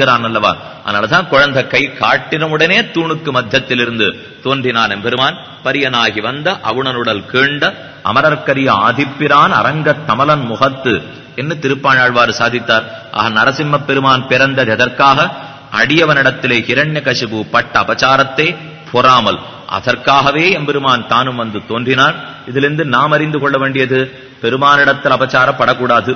நிற்கிறான் அல்லவா? அதனாலதான் குழந்தை கை காட்டின உடனே தூணுக்கு மத்தியத்திலிருந்து தோன்றினான் எம்பெருமான். பரியனாகி வந்த அவுணனுடல் கீண்ட அமரர்க்கரிய ஆதிப்பிரான் அரங்க தமலன் முகத்து என்று திருப்பாணாழ்வார் சாதித்தார்? ஆக நரசிம்ம பெருமான் பிறந்தது எதற்காக? அடியவனிடத்திலே ஹிரண்ய கசிபு பட்ட அபச்சாரத்தை பொறாமல். அதற்காகவே எம்பெருமான் தானும் வந்து தோன்றினான் இதிலிருந்து நாம் அறிந்து கொள்ள வேண்டியது பெருமானிடத்தில் அபச்சாரப்படக்கூடாது.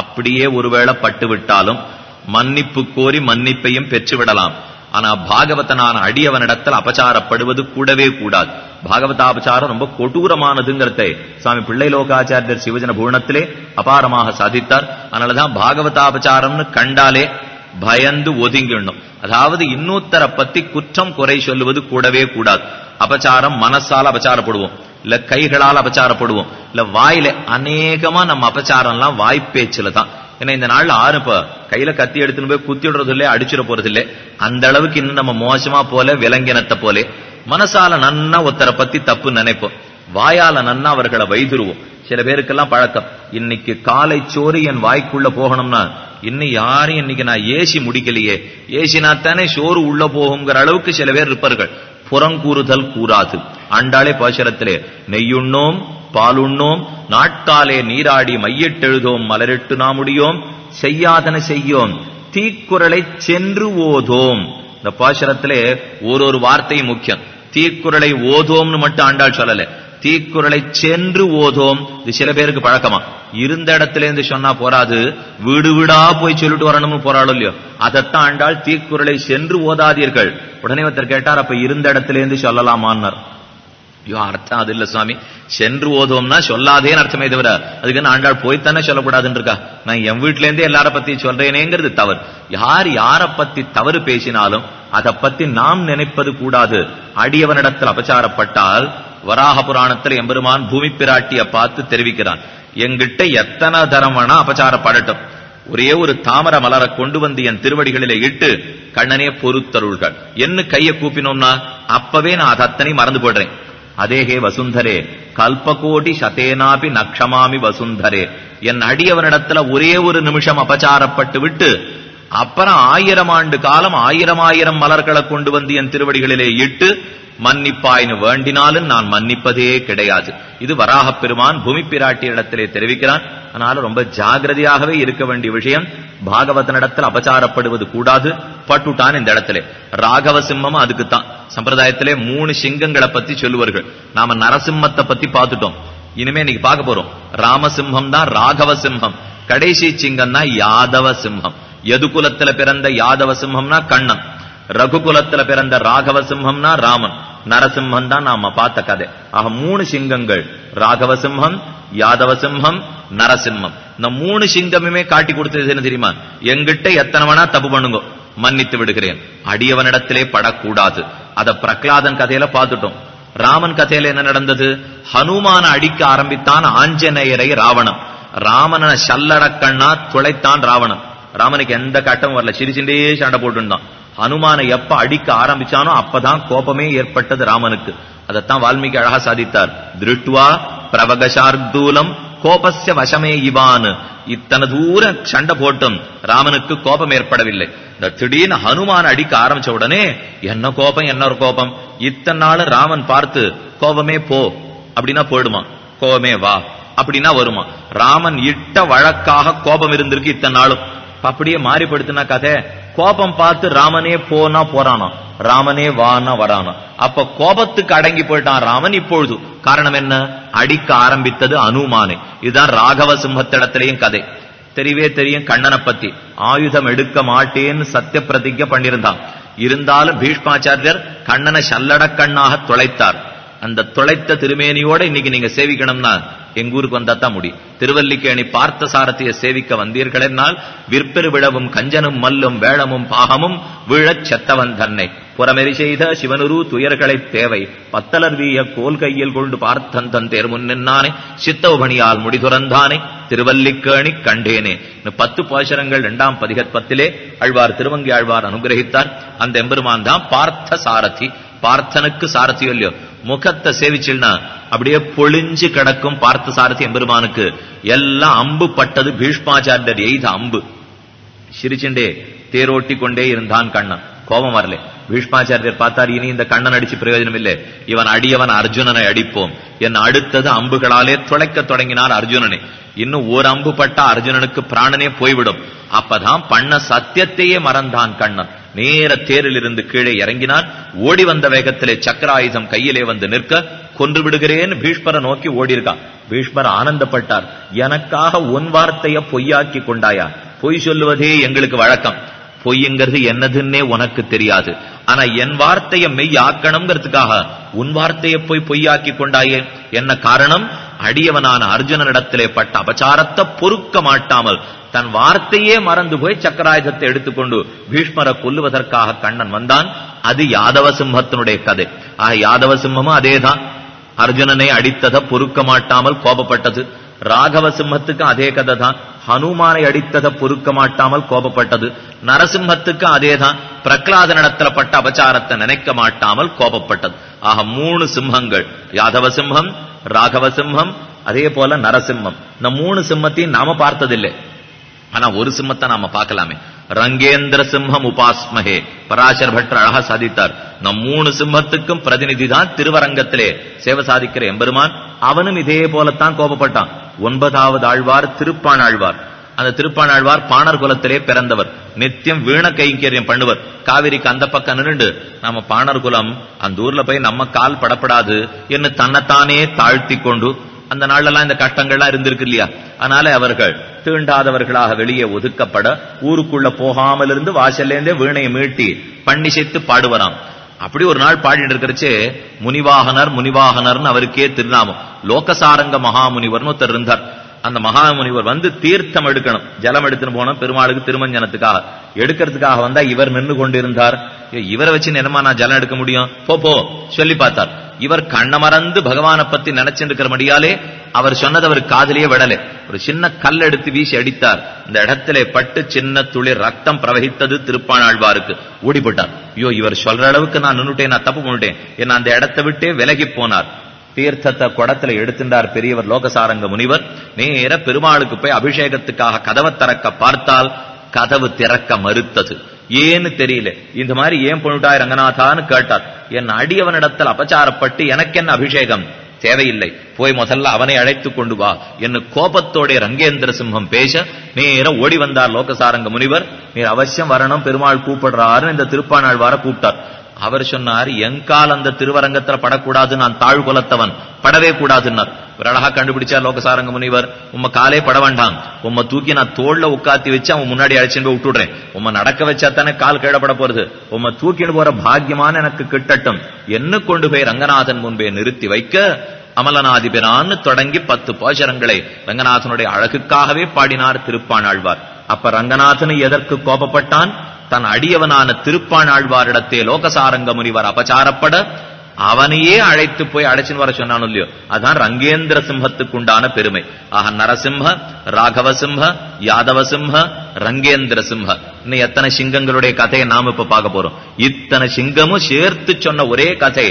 அப்படியே ஒருவேளை பட்டுவிட்டாலும் மன்னிப்பு கோரி மன்னிப்பையும் பெற்றுவிடலாம். ஆனா பாகவதனான அடியவனிடத்தில் அபச்சாரப்படுவது கூடவே கூடாது. பாகவதாபச்சாரம் ரொம்ப கொடூரமானதுங்கிறத. சுவாமி பிள்ளை லோகாச்சாரியர் சிவஜன பூர்ணத்திலே அபாரமாக சாதித்தார். அதனாலதான் பாகவதாபச்சாரம்னு கண்டாலே பயந்து ஒதுங்கிடணும். அதாவது இன்னொருத்தரை பத்தி குற்றம் குறை சொல்லுவது கூடவே கூடாது. அபச்சாரம் மனசால அபச்சாரப்படுவோம். இல்ல கைகளால் அபச்சாரப்படுவோம். இல்ல வாயில அநேகமா நம்ம அபச்சாரம்லாம் வாய்ப்பேச்சுல தான். ஏன்னா இந்த நாள்ல ஆறு இப்ப கையில கத்தி எடுத்துன்னு போய் குத்தி விடுறது இல்ல அடிச்சிட போறது இல்ல அந்த அளவுக்கு இன்னும் நம்ம மோசமா போல விலங்கினத்தை போல மனசால நன்னா ஒருத்தரை பத்தி தப்பு நினைப்போம். வாயால நன்னா அவர்களை வைதுருவோம் சில பேருக்கெல்லாம் பழக்கம். இன்னைக்கு காலை சோறு என் வாய்க்குள்ள போகணும்னா இன்னும் யாரும் இன்னைக்கு நான் ஏசி முடிக்கலையே. ஏசினா தானே சோறு உள்ள போகுங்கிற அளவுக்கு சில பேர் இருப்பார்கள். புறங்கூறுதல் கூறாது. ஆண்டாளே பாசரத்திலே நெய்யுண்ணோம் பாலுண்ணோம். நாட்காலே நீராடி மையிட்டெழுதோம். மலரிட்டு நாமுடியோம். செய்யாதன செய்யோம். தீக்குறளை சென்று ஓதோம். இந்த பாசரத்திலே ஒரு ஒரு வார்த்தை முக்கியம். தீக்குறளை ஓதோம்னு மட்டும் ஆண்டாள் சொல்லல. தீக்குறளை சென்று ஓதோம். இது சில பேருக்கு பழக்கமா. இருந்த இடத்துல இருந்து சொன்னா போராது வீடு வீடா போய் சொல்லிட்டு வரணும்னு போராடும் இல்லையோ. அதைத்தான் ஆண்டாள் தீக்குறளை சென்று ஓதாதீர்கள். உடனே ஒருத்தர் கேட்டார் அப்ப இருந்த இடத்துல இருந்து சொல்லலாமான்னார். ஐயோ அர்த்தம் அது இல்ல சுவாமி. சென்று ஓதுவோம்னா சொல்லாதேன்னு அர்த்தமே தவிர அதுக்கு ஆண்டாள் போய்த்தானே சொல்லக்கூடாதுன்னு இருக்கா நான் என் வீட்டுல இருந்தே எல்லார பத்தி சொல்றேனேங்கிறது தவறு. யார் யார பத்தி தவறு பேசினாலும் அதை பத்தி நாம் நினைப்பது கூடாது. அடியவனிடத்தில் அபச்சாரப்பட்டால் வராக புராணத்தில் எம்பெருமான் பூமி பிராட்டிய பார்த்து தெரிவிக்கிறான். எங்கிட்ட எத்தனை தரம் வேணா அபச்சாரப்படட்டும். ஒரே ஒரு தாமர மலரை கொண்டு வந்து என் திருவடிகளிலே இட்டு கண்ணனே பொறுத்தருள்கள். என்ன கையை கூப்பினோம்னா அப்பவே நான் அதை அத்தனை மறந்து போடுறேன் அதேகே வசுந்தரே கல்பகோடி சதேனாபி நக்ஷமாமி வசுந்தரே. என் அடியவனிடத்துல ஒரே ஒரு நிமிஷம் அபச்சாரப்பட்டு விட்டு அப்புறம் ஆயிரம் ஆண்டு காலம் ஆயிரம் ஆயிரம் மலர்களை கொண்டு வந்து என் திருவடிகளிலே இட்டு மன்னிப்பாயின்னு வேண்டினாலும் நான் மன்னிப்பதே கிடையாது. இது வராகப் பெருமான் பூமி பிராட்டியிடத்திலே தெரிவிக்கிறான். அதனால ரொம்ப ஜாகிரதையாகவே இருக்க வேண்டிய விஷயம். பாகவதனிடத்தில் அபச்சாரப்படுவது கூடாது. பட்டுட்டான் இந்த இடத்துல. ராகவ சிம்மம் அதுக்குத்தான். சம்பிரதாயத்திலே மூணு சிங்கங்களை பத்தி சொல்லுவார்கள். நாம நரசிம்மத்தை பத்தி பார்த்துட்டோம். இனிமே இன்னைக்கு பார்க்க போறோம். ராமசிம்ஹம் தான் ராகவ சிம்ஹம் கடைசி சிங்கம் தான் யாதவ சிம்ஹம் எதுகுலத்துல பிறந்த யாதவ சிம்ஹம்னா கண்ணன் ரகுகுலத்துல பிறந்த ராகவ சிம்ஹம்னா ராமன். நரசிம்மன் தான் நாம பார்த்த கதை. ஆக மூணு சிங்கங்கள். ராகவ சிம்ஹம் யாதவ சிம்ஹம் நரசிம்மம். இந்த மூணு சிங்கமுமே காட்டி கொடுத்தது என்ன தெரியுமா? எங்கிட்ட எத்தனை வேணா தப்பு பண்ணுங்க. மன்னித்து விடுகிறேன். அடியவனிடத்திலே படக்கூடாது. அத பிரகலாதன் கதையில பார்த்துட்டோம். ராமன் கதையில என்ன நடந்தது? ஹனுமான அடிக்க ஆரம்பித்தான் ஆஞ்சநேயரை ராவணன். ராமன சல்லடக்கண்ணா துளைத்தான் ராவணன். ராமனுக்கு எந்த கட்டமும் வரல. சிரிச்சுட்டே சண்டை போட்டுருந்தான் ஹனுமானை எப்ப அடிக்க ஆரம்பிச்சானோ அப்பதான் கோபமே ஏற்பட்டது ராமனுக்கு. அதைத்தான் வால்மீகி அழகா சாதித்தார். திருட்டுவா பிரவகசார்தூலம் கோபஸ்ய வசமே இவான். இத்தனை தூர சண்டை போட்டும். ராமனுக்கு கோபம் ஏற்படவில்லை. இந்த திடீர்னு ஹனுமான் அடிக்க ஆரம்பிச்ச உடனே என்ன கோபம்? என்ன ஒரு கோபம்? இத்தனை நாள் ராமன் பார்த்து கோபமே போ. அப்படின்னா போயிடுமா? கோபமே வா. அப்படின்னா வருமா? ராமன் இட்ட வழக்காக கோபம் இருந்திருக்கு இத்தனை நாளும். அப்படியே மாறிப்படுத்தினா கதை. கோபம் பார்த்து ராமனே போனா போறானா? ராமனே வானா வரானா. அப்ப கோபத்துக்கு அடங்கி போயிட்டான் ராமன் இப்பொழுது. காரணம் என்ன? அடிக்க ஆரம்பித்தது அனுமானே. இதுதான் ராகவ சிம்மத்திடத்திலையும் கதை. தெரியவே தெரியும் கண்ணனை பத்தி. ஆயுதம் எடுக்க மாட்டேன்னு சத்திய பிரதிஜை பண்ணியிருந்தான். இருந்தாலும் பீஷ்மாச்சாரியர் கண்ணனை சல்லடக்கண்ணாக தொலைத்தார். அந்த தொலைத்த திருமேனியோட இன்னைக்கு நீங்க சேவிக்கணும்னா எங்க ஊருக்கு வந்தா தான் முடியும். திருவல்லிக்கேணி பார்த்த சாரதிய சேவிக்க வந்தீர்கள் என்னால் விற்பெரு விழவும் கஞ்சனும் மல்லும் வேளமும் பாகமும் விழச் செத்தவன் தன்னை. புறமெறி செய்த சிவனுரு துயர்களைத் தேவை. பத்தலர் வீய கோல் கையில் கொண்டு பார்த்தன் தன் தேர் முன் நின்னானே சித்தவபணியால் முடிதுறந்தானே திருவல்லிக்கேணி கண்டேனே. பத்து பாசரங்கள் இரண்டாம் பதிகற்பத்திலே ஆழ்வார் திருவங்கி ஆழ்வார் அனுகிரகித்தார் அந்த எம்பெருமான் தான் பார்த்த சாரதி. பார்த்தனுக்கு சாரதி இல்லையோ? முகத்தை சேவிச்சில்னா அப்படியே பொழிஞ்சு கிடக்கும் பார்த்த சாரதி எம்பெருமானுக்கு. எல்லாம் அம்பு பட்டது பீஷ்மாச்சாரியர் எய்த அம்பு. சிரிச்சுண்டே தேரோட்டி கொண்டே இருந்தான் கண்ணன். கோபம் வரல. பீஷ்மாச்சாரியர் பார்த்தார் இனி இந்த கண்ணன் அடிச்சு பிரயோஜனம் இல்லை இவன் அடியவன் அர்ஜுனனை அடிப்போம். என் அடுத்தது அம்புகளாலே துளைக்க தொடங்கினார் அர்ஜுனனை. இன்னும் ஒரு அம்பு பட்டா அர்ஜுனனுக்கு பிராணனே போய்விடும். அப்பதான் பண்ண சத்தியத்தையே மறந்தான் கண்ணன். நேர தேரில் இருந்து கீழே இறங்கினான். ஓடி வந்த வேகத்திலே சக்கராயுதம் கையிலே வந்து நிற்க கொன்று விடுகிறேன் பீஷ்மரை நோக்கி ஓடி இருக்கான் பீஷ்மர் ஆனந்தப்பட்டார். எனக்காக உன் வார்த்தைய பொய்யாக்கி கொண்டாயா? பொய் சொல்லுவதே எங்களுக்கு வழக்கம். பொய்யுங்கிறது என்னதுன்னே உனக்கு தெரியாது. ஆனா என் வார்த்தையை மெய் ஆக்கணுங்கிறதுக்காக உன் வார்த்தையை போய் பொய்யாக்கி கொண்டாயே. என்ன காரணம்? அடியவனான அர்ஜுனனிடத்திலே பட்ட அபச்சாரத்தை பொறுக்க மாட்டாமல் தன் வார்த்தையே மறந்து போய் சக்கராயுதத்தை எடுத்துக்கொண்டு பீஷ்மரை கொல்லுவதற்காக கண்ணன் வந்தான். அது யாதவ சிம்மத்தினுடைய கதை. ஆக யாதவ சிம்மமும் அதேதான். அர்ஜுனனை அடித்ததை பொறுக்க மாட்டாமல் கோபப்பட்டது. ராகவ சிம்மத்துக்கு அதே கதை தான் ஹனுமானை அடித்ததை பொறுக்க மாட்டாமல் கோபப்பட்டது. நரசிம்மத்துக்கு அதேதான். பிரகலாத நடத்தப்பட்ட அபச்சாரத்தை நினைக்க மாட்டாமல் கோபப்பட்டது. ஆக மூணு சிம்மங்கள். யாதவ சிம்மம் ராகவ சிம்மம் அதே போல நரசிம்மம். இந்த மூணு சிம்மத்தையும் நாம பார்த்ததில்லை. ஆனா ஒரு சிம்மத்தை நாம பார்க்கலாமே. ரங்கேந்திர சிம்மம் உபாஸ்மகே பராசர் பட்டர் அழகா சாதித்தார். நம் மூணு சிம்மத்துக்கும் பிரதிநிதி தான் திருவரங்கத்திலே. சேவை சாதிக்கிற எம்பெருமான். அவனும் இதே போலத்தான் கோபப்பட்டான். ஒன்பதாவது ஆழ்வார் திருப்பான் ஆழ்வார் அந்த திருப்பான் ஆழ்வார் பாணர் குலத்திலே பிறந்தவர். நித்தியம் வீண கைங்கரியம் பண்ணுவர். காவிரிக்கு அந்த பக்கம் நின்று நம்ம பாணர் குலம் அந்த ஊர்ல போய் நம்ம கால் படப்படாது என்று தன்னைத்தானே தாழ்த்தி கொண்டு அந்த நாள்லாம் இந்த கஷ்டங்கள்லாம் இருந்திருக்கு இல்லையா? அதனால அவர்கள் தீண்டாதவர்களாக வெளியே ஒதுக்கப்பட ஊருக்குள்ள போகாமல் இருந்து வாசல்லேருந்தே வீணையை மீட்டி பண்ணிசைத்து பாடுவராம். அப்படி ஒரு நாள் பாடிட்டு இருக்கிறச்சே முனிவாகனர் முனிவாகனர்னு அவருக்கே திருநாமம். லோகசாரங்க மகாமுனிவர்னு ஒருத்தர் இருந்தார். அந்த மகாமுனிவர் வந்து தீர்த்தம் எடுக்கணும். ஜலம் எடுத்துன்னு போனோம் பெருமாளுக்கு திருமஞ்சனத்துக்காக. எடுக்கிறதுக்காக வந்தா இவர் நின்று கொண்டிருந்தார். இவரை வச்சு என்னமா நான் ஜலம் எடுக்க முடியும்? போ போ சொல்லி பார்த்தார். இவர் கண்ண மறந்து பகவானை பத்தி நினைச்சிருக்கிறபடியாலே அவர் சொன்னது அவர் காதலியே விடலே. ஒரு சின்ன கல் எடுத்து வீசி அடித்தார். இந்த இடத்திலே பட்டு சின்ன துளி ரத்தம் பிரவகித்தது திருப்பாணாழ்வாருக்கு ஓடிப்பட்டார். ஐயோ இவர் சொல்ற அளவுக்கு நான் நின்னுட்டேன் நான் தப்பு பண்ணிட்டேன். என்ன அந்த இடத்தை விட்டே விலகி போனார். தீர்த்தத்தை குடத்துல எடுத்துட்டார் பெரியவர் லோகசாரங்க முனிவர். நேர பெருமாளுக்கு போய் அபிஷேகத்துக்காக கதவை திறக்க பார்த்தால் கதவு திறக்க மறுத்தது. ஏன்னு தெரியல. இந்த மாதிரி ஏன் பண்ணிட்டாய் ரங்கநாதான்னு கேட்டார். என் அடியவனிடத்தில் அபச்சாரப்பட்டு எனக்கு என்ன அபிஷேகம்? தேவையில்லை. போய் முதல்ல அவனை அழைத்து கொண்டு வா. என்று கோபத்தோடைய ரங்கேந்திர சிம்மம் பேச நேர ஓடி வந்தார் லோகசாரங்க முனிவர். நீர் அவசியம் வரணும் பெருமாள் கூப்பிடுறாருன்னு இந்த திருப்பானாழ்வார கூப்பிட்டார். அவர் சொன்னார் எங்கால் அந்த திருவரங்கத்துல படக்கூடாது நான் தாழ் குலத்தவன். படவே கூடாதுன்னார். ஒரு அழகா கண்டுபிடிச்சார் லோகசாரங்க முனிவர். உம்ம காலே பட வேண்டாம். உம்ம தூக்கி நான் தோல்ல உட்காத்தி வச்சு அவன் முன்னாடி அழைச்சிட்டு போய் விட்டுடுறேன். உம்ம நடக்க வச்சா தானே கால் கீழப்பட போறது. உம்ம தூக்கிட்டு போற பாக்கியமான எனக்கு கிட்டட்டும். என்ன கொண்டு போய் ரங்கநாதன் முன்பே நிறுத்தி வைக்க அமலநாதிபிரான்னு தொடங்கி பத்து போஷரங்களை ரங்கநாதனுடைய அழகுக்காகவே பாடினார் திருப்பாணாழ்வார் அப்ப ரங்கநாதன் எதற்கு கோபப்பட்டான்? தன் அடியவனான திருப்பாணாழ்வாரிடத்தே லோகசாரங்க முனிவர் அபச்சாரப்பட அவனையே அழைத்து போய் அழைச்சின்னு வர சொன்னானோ இல்லையோ? அதான் ரங்கேந்திர சிம்மத்துக்கு உண்டான பெருமை. ஆக நரசிம்ம ராகவ சிம்ம யாதவ சிம்ம ரங்கேந்திர சிம்ம இன்னும் எத்தனை சிங்கங்களுடைய கதையை நாம இப்ப பார்க்க போறோம். இத்தனை சிங்கமும் சேர்த்து சொன்ன ஒரே கதை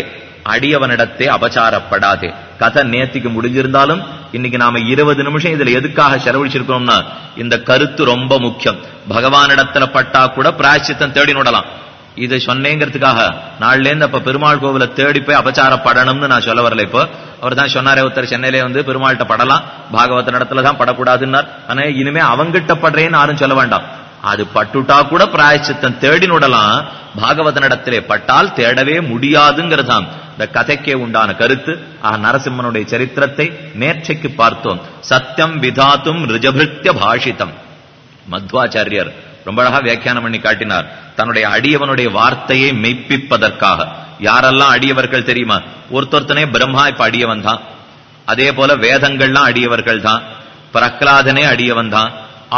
அடியவனிடத்தே அபச்சாரப்படாதே. கதை நேத்திக்கு முடிஞ்சிருந்தாலும் இன்னைக்கு நாம இருபது நிமிஷம் இதுல எதுக்காக செலவழிச்சிருக்கோம்னா இந்த கருத்து ரொம்ப முக்கியம். பகவானிடத்துல பட்டா கூட பிராய்ச்சித்தம் தேடி நோடலாம். இதை சொன்னேங்கிறதுக்காக நாள்ல இருந்து அப்ப பெருமாள் கோவில தேடி போய் அபச்சாரப்படணும்னு நான் சொல்ல வரல இப்போ. அவர் தான் சொன்னாரே ஒருத்தர் சென்னையிலே வந்து பெருமாள்கிட்ட படலாம். பாகவத இடத்துல தான் படக்கூடாதுன்னார். ஆனா இனிமே அவங்கிட்ட படுறேன்னு யாரும் சொல்ல வேண்டாம். அது பட்டுட்டா கூட பிராயச்சித்தம் தேடி நுடலாம். பாகவத நடத்திலே பட்டால் தேடவே முடியாதுங்கிறதாம். இந்த கதைக்கே உண்டான கருத்து ஆக நரசிம்மனுடைய சரித்திரத்தை நேற்றைக்கு பார்த்தோம். சத்தியம் விதாத்தும் ரிஜபிருத்திய பாஷிதம். மத்வாச்சாரியர் ரொம்ப அழகா வியாக்கியானம் பண்ணி காட்டினார். தன்னுடைய அடியவனுடைய வார்த்தையை மெய்ப்பிப்பதற்காக. யாரெல்லாம் அடியவர்கள் தெரியுமா? ஒருத்தொருத்தனே பிரம்மா இப்ப அடியவன் தான் அதே போல வேதங்கள்லாம் அடியவர்கள் தான் பிரகலாதனே அடியவன் தான்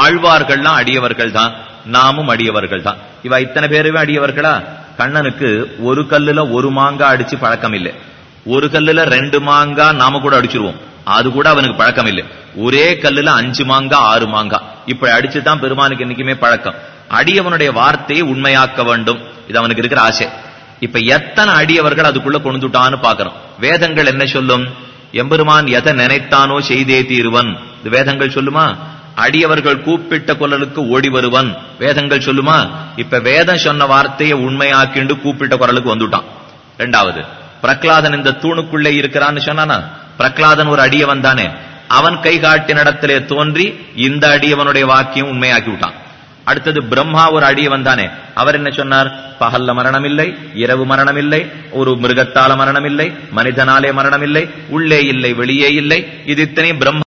ஆழ்வார்கள்லாம் அடியவர்கள் தான் நாமும் அடியவர்கள் தான் இவ இத்தனை பேருமே அடியவர்களா? கண்ணனுக்கு ஒரு கல்லுல ஒரு மாங்கா அடிச்சு பழக்கம் இல்லை ஒரு கல்லுல ரெண்டு மாங்கா நாம கூட அடிச்சிருவோம். அது கூட அவனுக்கு பழக்கம் இல்லை ஒரே கல்லுல அஞ்சு மாங்கா ஆறு மாங்கா. இப்படி அடிச்சுதான் பெருமானுக்கு என்னைக்குமே பழக்கம். அடியவனுடைய வார்த்தையை உண்மையாக்க வேண்டும். இது அவனுக்கு இருக்கிற ஆசை. இப்ப எத்தனை அடியவர்கள் அதுக்குள்ள கொண்டுட்டான்னு பாக்குறோம் வேதங்கள் என்ன சொல்லும்? எம்பெருமான் எதை நினைத்தானோ செய்தே தீருவன். இது வேதங்கள் சொல்லுமா? அடியவர்கள் கூப்பிட்ட குரலுக்கு ஓடி வருவன். வேதங்கள் சொல்லுமா? இப்ப வேதம் சொன்ன வார்த்தையை உண்மையாக்கிண்டு கூப்பிட்ட குரலுக்கு வந்துட்டான். ரெண்டாவது பிரகலாதன் இந்த தூணுக்குள்ளே இருக்கிறான்னு சொன்னானா? பிரகலாதன் ஒரு அடியவன் தானே. அவன் கை காட்டின இடத்திலே தோன்றி இந்த அடியவனுடைய வாக்கியம் உண்மையாக்கி விட்டான் அடுத்தது பிரம்மா ஒரு அடியவன் தானே. அவர் என்ன சொன்னார்? பகல்ல மரணம் இல்லை இரவு மரணம் இல்லை ஒரு மிருகத்தால மரணம் இல்லை மனிதனாலே மரணம் இல்லை உள்ளே இல்லை வெளியே இல்லை. இது இத்தனை பிரம்மா